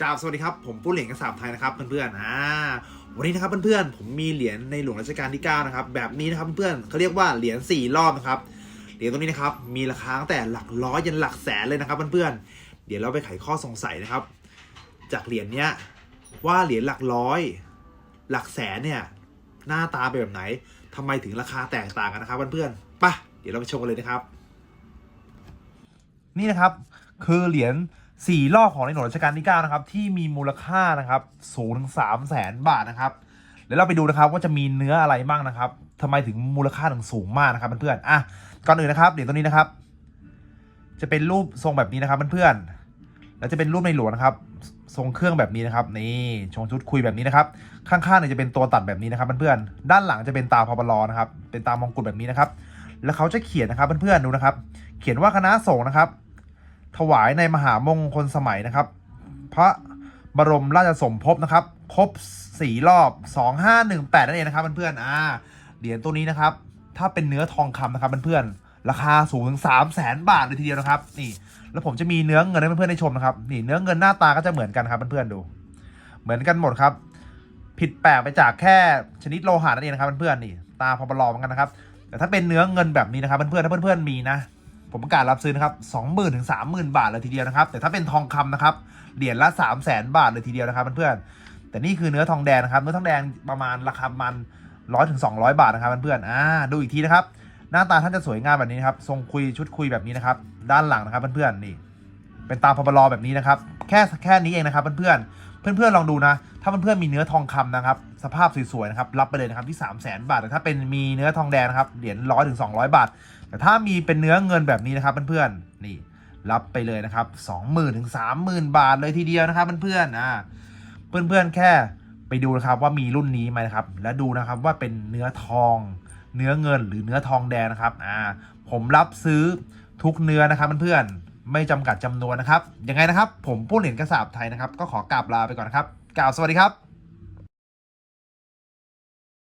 กราบสวัสดีครับ ผมปุ้นเหรียญกระสาบไทยนะครับเพื่อนๆอ่าวันนี้นะครับเพื่อนๆผมมีเหรียญในหลวงรัชกาลที่9นะครับแบบนี้นะครับเพื่อนๆเขาเรียกว่าเหรียญ4รอบนะครับเหรียญตัวนี้นะครับมีราคาตั้งแต่หลักร้อยยันหลักแสนเลยนะครับเพื่อนๆเดี๋ยวเราไปไขข้อสงสัยนะครับ จากเหรียญเนี้ยว่าเหรียญหลักร้อย หลักแสนเนี่ยหน้าตาเป็นแบบไหนทำไมถึงราคาแตกต่างกันนะครับเพื่อนๆปะเดี๋ยวเราไปชมกันเลยนะครับ นี่นะครับ คือเหรียญ สี่รอบของในหลวงรัชกาลที่9นะครับที่มีมูลค่านะครับสูงถึง3 0 0แสนบาทนะครับเดี๋ยวเราไปดูนะครับว่าจะมีเนื้ออะไรบ้างนะครับทำไมถึงมูลค่าถึงสูงมากนะครับเพื่อนๆอะก่อนอื่นนะครับเหรียญตัวนี้นะครับ จะเป็นรูปทรงแบบนี้นะครับเพื่อนๆแล้วจะเป็นรูปในหลวงนะครับ ทรงเครื่องแบบนี้นะครับนี่ชงชุดคุยแบบนี้นะครับข้างๆเนี่ยจะเป็นตัวตัดแบบนี้นะครับเพื่อนๆด้านหลังจะเป็นตาพบลอนะครับเป็นตามองกุฎแบบนี้นะครับ แล้วเขาจะเขียนนะครับเพื่อนๆดูนะครับ เขียนว่าคณะสงฆ์นะครับ ถวายในมหามงคลสมัยนะครับ พระบรมราชสมภพนะครับ ครบสี่รอบ 2518 นั่นเองนะครับเพื่อนๆอ่าเหรียญตัวนี้นะครับ ถ้าเป็นเนื้อทองคำนะครับเพื่อนๆราคาสูงถึง3 0 0แสนบาทเลยทีเดียวนะครับ นี่ แล้วผมจะมีเนื้อเงินให้เพื่อนๆได้ชมนะครับนี่เนื้อเงินหน้าตาก็จะเหมือนกันครับเพื่อนๆดู เหมือนกันหมดครับ ผิดแปลกไปจากแค่ชนิดโลหะนั่นเองนะครับเพื่อนๆนี่ ตาพอปลอเหมือนกันนะครับ แต่ถ้าเป็นเนื้อเงินแบบนี้นะครับเพื่อนๆถ้าเพื่อนๆมีนะ ผมประกาศรับซื้อนะครับสองหมื่นถึงสามหมื่นบาทเลยทีเดียวนะครับ แต่ถ้าเป็นทองคำนะครับ เหรียญละสามแสนบาทเลยทีเดียวนะครับเพื่อนๆ แต่นี่คือเนื้อทองแดงนะครับ เนื้อทองแดงประมาณราคาประมันร้อยถึงสองร้อยบาทนะครับเพื่อนๆ อ่า ดูอีกทีนะครับ หน้าตาท่านจะสวยงามแบบนี้นะครับทรงคุยชุดคุยแบบนี้นะครับ ด้านหลังนะครับเพื่อนๆ นี่ เป็นตาพบลอแบบนี้นะครับ แค่แค่นี้เองนะครับเพื่อนๆ เพื่อนๆลองดูนะ ถ้าเพื่อนๆมีเนื้อทองคำนะครับ สภาพสวยๆนะครับ รับไปเลยนะครับที่3 0 0 0 0 0 บาท แต่ถ้าเป็นมีเนื้อทองแดงนะครับ เหรียญร้อยถึง200บาท แต่ถ้ามีเป็นเนื้อเงินแบบนี้นะครับเพื่อนๆ นี่ รับไปเลยนะครับ20,000ถึง30,000บาทเลยทีเดียวนะครับเพื่อนๆ อ่า เพื่อนๆ แค่ไปดูนะครับว่ามีรุ่นนี้ไหมนะครับ และดูนะครับว่าเป็นเนื้อทอง เนื้อเงินหรือเนื้อทองแดงนะครับ อ่า ผมรับซื้อทุกเนื้อนะครับเพื่อนๆ ไม่จำกัดจำนวนนะครับยังไงนะครับ ผมผู้เหรียญกระสาบไทยนะครับ ก็ขอกราบลาไปก่อนนะครับกล่าวสวัสดีครับ